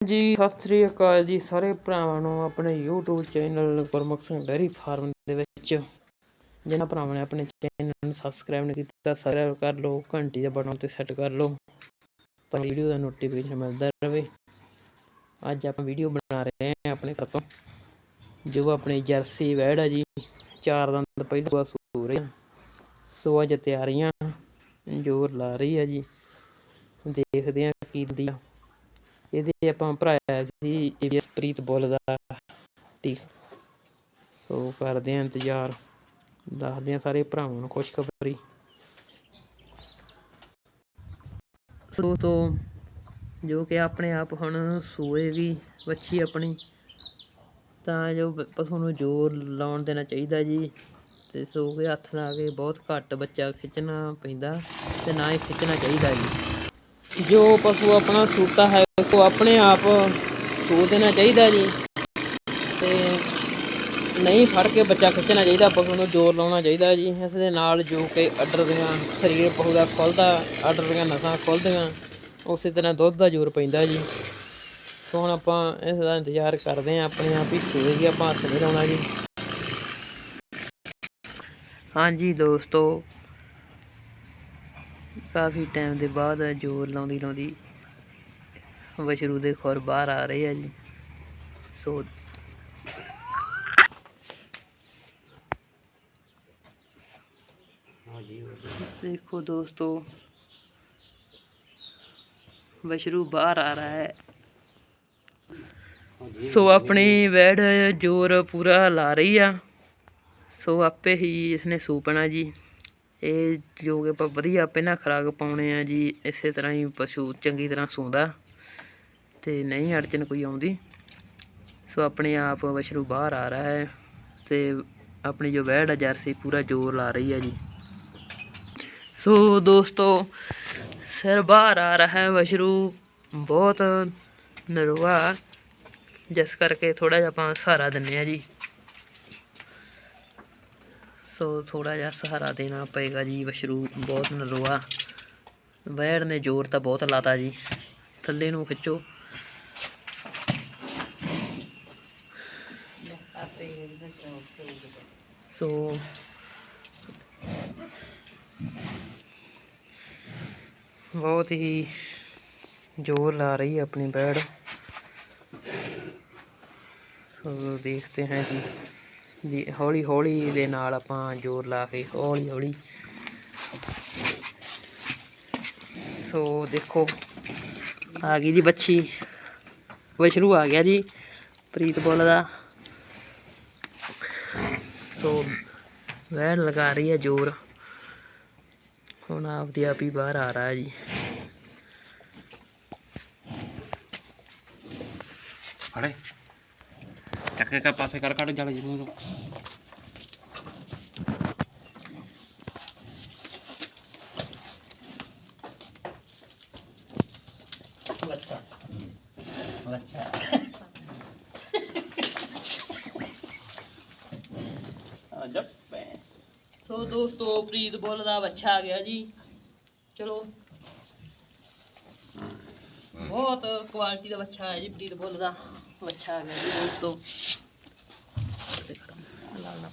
ਜੀ, ਸਤਿ ਸ੍ਰੀ ਅਕਾਲ ਜੀ ਸਾਰੇ ਭਰਾਵਾਂ ਨੂੰ ਆਪਣੇ YouTube channel Gurmukh Singh dairy farm ਦੇ ਵਿੱਚ। ਜਿਹਨਾਂ ਭਰਾਵਾਂ ਨੇ ਆਪਣੇ ਚੈਨਲ ਨੂੰ ਸਬਸਕ੍ਰਾਈਬ ਨਹੀਂ ਕੀਤਾ ਸਬਸਕ੍ਰਾਈਬ ਕਰ ਲਓ, ਘੰਟੀ ਦਾ ਬਟਨ ਤੇ ਸੈੱਟ ਕਰ ਲਓ, ਤਾਂ ਵੀਡੀਓ ਦਾ ਨੋਟੀਫਿਕੇਸ਼ਨ ਮਿਲਦਾ ਰਹੇ। ਅੱਜ ਆਪਾਂ ਵੀਡੀਓ ਬਣਾ ਰਹੇ ਹਾਂ ਆਪਣੇ ਘਰ ਤੋਂ। ਜੋ ਆਪਣੀ ਜਰਸੀ ਵੈੜ ਆ ਜੀ, ਚਾਰ ਦੰਦ ਪਹਿਲਾਂ ਸੂ ਰਹੇ ਸੋ ਅੱਜ ਤਿਆਰੀਆਂ, ਜੋਰ ਲਾ ਰਹੀ ਆ ਜੀ। ਦੇਖਦੇ ਹਾਂ ਕੀ ਦਿੰਦੀ ਆ। ਇਹਦੇ ਆਪਾਂ ਭਰਾਇਆ ਸੀ ਏਵੀਐਸ ਪ੍ਰੀਤ ਬੁੱਲ ਦਾ ਠੀਕ। ਸੋ ਕਰਦੇ ਆਂ ਇੰਤਜ਼ਾਰ, ਦੱਸਦੇ ਆਂ ਸਾਰੇ ਭਰਾਵਾਂ ਨੂੰ ਖੁਸ਼ਖਬਰੀ। ਸੋ ਤੋਂ ਜੋ ਕਿ ਆਪਣੇ ਆਪ ਹੁਣ ਸੂਏ ਵੀ ਵੱਛੀ ਆਪਣੀ, ਤਾਂ ਜੋ ਪਸ਼ੂ ਨੂੰ ਜ਼ੋਰ ਲਾਉਣ ਦੇਣਾ ਚਾਹੀਦਾ ਜੀ। ਤੇ ਸੋ ਕੇ ਹੱਥ ਲਾ ਕੇ ਬਹੁਤ ਘੱਟ ਬੱਚਾ ਖਿੱਚਣਾ ਪੈਂਦਾ ਤੇ ਨਾ ਹੀ ਖਿੱਚਣਾ ਚਾਹੀਦਾ ਜੀ। ਜੋ ਪਸ਼ੂ ਆਪਣਾ ਸੂਤਾ ਹੈ, ਸੋ ਆਪਣੇ ਆਪ ਸੂ ਦੇਣਾ ਚਾਹੀਦਾ ਜੀ। ਤੇ ਨਹੀਂ ਫੜ ਕੇ ਬੱਚਾ ਖਿੱਚਣਾ ਚਾਹੀਦਾ, ਪਸ਼ੂ ਨੂੰ ਜ਼ੋਰ ਲਾਉਣਾ ਚਾਹੀਦਾ ਜੀ। ਇਸ ਦੇ ਨਾਲ ਜੋ ਕਿ ਆਰਡਰ ਦੀਆਂ ਸਰੀਰ ਪਸ਼ੂ ਦਾ ਖੁੱਲਦਾ ਆਰਡਰ ਦੀਆਂ ਨਸਾਂ ਖੁੱਲਦੀਆਂ, ਉਸੇ ਤਰ੍ਹਾਂ ਦੁੱਧ ਦਾ ਜ਼ੋਰ ਪੈਂਦਾ ਜੀ। ਸੋ ਹੁਣ ਆਪਾਂ ਇਸ ਦਾ ਇੰਤਜ਼ਾਰ ਕਰਦੇ ਹਾਂ, ਆਪਣੇ ਆਪ ਹੀ ਸੂਏਗੀ ਆਪਾਂ ਹੱਥ ਨਹੀਂ ਲਾਉਣਾ ਜੀ। ਹਾਂਜੀ ਦੋਸਤੋ ਕਾਫੀ ਟਾਈਮ ਦੇ ਬਾਅਦ ਜ਼ੋਰ ਲਾਉਂਦੀ ਲਾਉਂਦੀ ਵਸ਼ਰੂ ਦੇ ਖੁਰ ਬਾਹਰ ਆ ਰਹੇ ਆ ਜੀ। ਸੋ ਦੇਖੋ ਦੋਸਤੋ, ਵਸ਼ਰੂ ਬਾਹਰ ਆ ਰਹਾ ਹੈ। ਸੋ ਆਪਣੀ ਵੈੜ ਜ਼ੋਰ ਪੂਰਾ ਲਾ ਰਹੀ ਆ। ਸੋ ਆਪੇ ਹੀ ਇਸਨੇ ਸੂਪਣਾ ਜੀ। ਇਹ ਜੋ ਕਿ ਆਪਾਂ ਵਧੀਆ ਪਹਿਲਾਂ ਖੁਰਾਕ ਪਾਉਣੇ ਆ ਜੀ, ਇਸੇ ਤਰ੍ਹਾਂ ਹੀ ਪਸ਼ੂ ਚੰਗੀ ਤਰ੍ਹਾਂ ਸੌਂਦਾ। ਤੇ ਨਹੀਂ ਅੜਚਨ ਕੋਈ ਆਉਂਦੀ। ਸੋ ਆਪਣੇ ਆਪ ਵਸ਼ਰੂ ਬਾਹਰ ਆ ਰਿਹਾ ਹੈ ਤੇ ਆਪਣੀ ਜੋ ਵੈੜ ਆ ਜਰਸੀ ਪੂਰਾ ਜ਼ੋਰ ਲਾ ਰਹੀ ਹੈ ਜੀ। ਸੋ ਦੋਸਤੋ, ਸਿਰ ਬਾਹਰ ਆ ਰਿਹਾ ਹੈ ਵਸ਼ਰੂ ਬਹੁਤ ਨਰਵਾ ਜਿਸ ਕਰਕੇ ਥੋੜਾ ਜਿਹਾ ਆਪਾਂ ਸਹਾਰਾ ਦਿੰਨੇ ਆ ਜੀ। ਸੋ ਥੋੜਾ ਜਿਹਾ ਸਹਾਰਾ ਦੇਣਾ ਪਏਗਾ ਜੀ, ਵਸ਼ਰੂ ਬਹੁਤ ਨਰਵਾ ਵੈੜ ਨੇ ਜ਼ੋਰ ਤਾਂ ਬਹੁਤ ਲਾਤਾ ਜੀ। ਥੱਲੇ ਨੂੰ ਖਿੱਚੋ। ਸੋ ਬਹੁਤ ਹੀ ਜ਼ੋਰ ਲਾ ਰਹੀ ਹੈ ਆਪਣੀ ਬੈੜ ਸੋ ਦੇਖते हैं ਜੀ। ਜੀ, ਹੌਲੀ ਹੌਲੀ ਦੇ ਨਾਲ ਆਪਾਂ ਜ਼ੋਰ ਲਾ ਕੇ ਹੌਲੀ ਹੌਲੀ। ਸੋ ਦੇਖੋ, ਆ ਗਈ ਜੀ ਬੱਚੀ। ਵਸ਼ਰੂ ਆ ਗਿਆ ਜੀ ਪ੍ਰੀਤ ਬੋਲ ਦਾ। ਸੋ ਵੈਣ ਲਗਾ ਰਹੀ ਹੈ ਜ਼ੋਰ। ਹੁਣ ਆਪਦੀ ਆਪ ਹੀ ਬਾਹਰ ਆ ਰਹਾ ਹੈ ਜੀ। ਫੜੇ ਚੱਕ ਕੇ ਪਾਸੇ ਕਰ ਕੱਢ ਜਲ ਜੀ ਮੂੰਹ ਤੋਂ। ਬੱਚਾ। ਬੱਚਾ। ਆ ਜੱਪ। ਸੋ ਦੋਸਤੋ ਪ੍ਰੀਤ ਬੁੱਲ ਦਾ ਬੱਚਾ ਆ ਗਿਆ ਜੀ। ਚਲੋ ਬਹੁਤ ਕੁਆਲਿਟੀ ਦਾ ਬੱਚਾ ਹੈ ਜੀ ਪ੍ਰੀਤ ਬੁੱਲ ਦਾ ਬੱਚਾ ਆ ਗਿਆ ਜੀ ਦੋਸਤੋ ਦੇਖੋ, ਲਾਲ ਨਾ